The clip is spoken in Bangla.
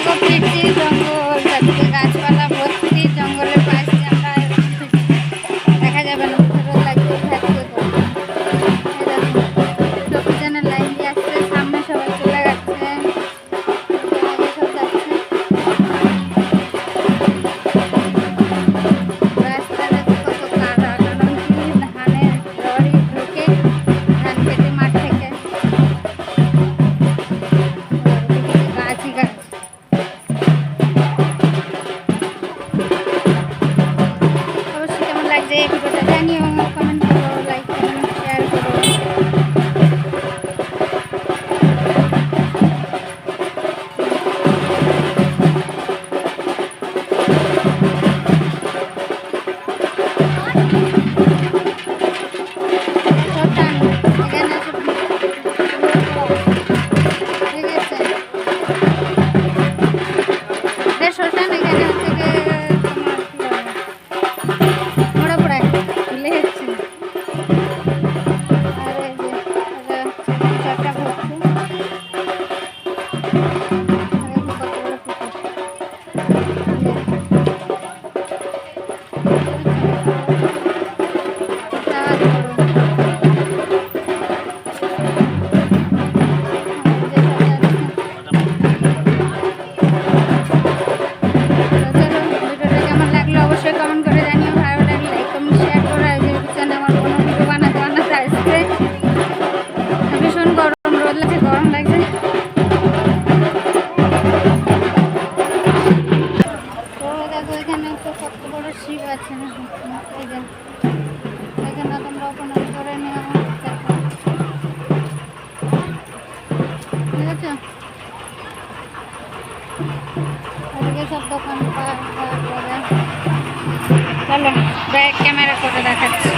Eu só precisamos. যে তো এখানে তো কত বড় শিব আছে না? এখানে তোমরা প্রণাম করে নিও। ঠিক আছে সব দোকান চলো ব্যাক ক্যামেরা করে দেখাচ্ছি।